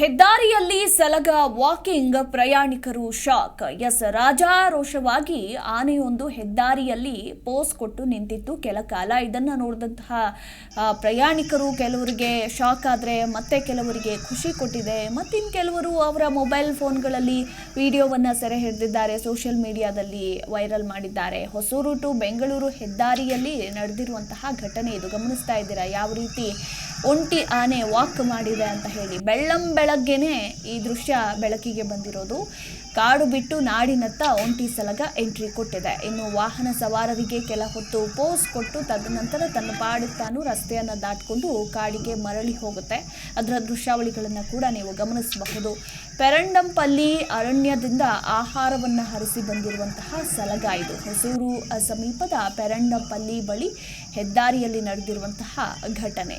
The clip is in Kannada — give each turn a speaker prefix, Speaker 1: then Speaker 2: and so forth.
Speaker 1: ಹೆದ್ದಾರಿಯಲ್ಲಿ ಸಲಗ ವಾಕಿಂಗ್ ಪ್ರಯಾಣಿಕರು ಶಾಕ್. ಎಸ್. ರಾಜಾರೋಷವಾಗಿ ಆನೆಯೊಂದು ಹೆದ್ದಾರಿಯಲ್ಲಿ ಪೋಸ್ ಕೊಟ್ಟು ನಿಂತಿತ್ತು. ಕೆಲ ಕಾಲ ಇದನ್ನು ನೋಡಿದಂತಹ ಪ್ರಯಾಣಿಕರು ಕೆಲವರಿಗೆ ಶಾಕ್ ಆದರೆ ಮತ್ತೆ ಕೆಲವರಿಗೆ ಖುಷಿ ಕೊಟ್ಟಿದೆ. ಮತ್ತಿನ್ನು ಕೆಲವರು ಅವರ ಮೊಬೈಲ್ ಫೋನ್ಗಳಲ್ಲಿ ವಿಡಿಯೋವನ್ನು ಸೆರೆ ಹಿಡಿದಿದ್ದಾರೆ. ಸೋಷಿಯಲ್ ಮೀಡಿಯಾದಲ್ಲಿ ವೈರಲ್ ಮಾಡಿದ್ದಾರೆ. ಹೊಸೂರು ಟು ಬೆಂಗಳೂರು ಹೆದ್ದಾರಿಯಲ್ಲಿ ನಡೆದಿರುವಂತಹ ಘಟನೆ ಇದು. ಗಮನಿಸ್ತಾ ಇದ್ದೀರಾ? ಯಾವ ರೀತಿ ಒಂಟಿ ಆನೆ ವಾಕ್ ಮಾಡಿದೆ ಅಂತ ಹೇಳಿ ಬೆಳ್ಳಂ ಬೆಳಗ್ಗೆನೆ ಈ ದೃಶ್ಯ ಬೆಳಕಿಗೆ ಬಂದಿರೋದು. ಕಾಡು ಬಿಟ್ಟು ನಾಡಿನತ್ತ ಒಂಟಿ ಸಲಗ ಎಂಟ್ರಿ ಕೊಟ್ಟಿದೆ. ಇನ್ನು ವಾಹನ ಸವಾರರಿಗೆ ಕೆಲ ಹೊತ್ತು ಪೋಸ್ ಕೊಟ್ಟು ತದನಂತರ ತನ್ನ ಪಾಡಿಗೆ ತಾನು ರಸ್ತೆಯನ್ನು ದಾಟಿಕೊಂಡು ಕಾಡಿಗೆ ಮರಳಿ ಹೋಗುತ್ತೆ. ಅದರ ದೃಶ್ಯಾವಳಿಗಳನ್ನು ಕೂಡ ನೀವು ಗಮನಿಸಬಹುದು. ಪೆರಂಡಂಪಲ್ಲಿ ಅರಣ್ಯದಿಂದ ಆಹಾರವನ್ನು ಹರಿಸಿ ಬಂದಿರುವಂತಹ ಸಲಗ ಇದು. ಹೊಸೂರು ಸಮೀಪದ ಪೆರಂಡಂಪಲ್ಲಿ ಬಳಿ ಹೆದ್ದಾರಿಯಲ್ಲಿ ನಡೆದಿರುವಂತಹ ಘಟನೆ.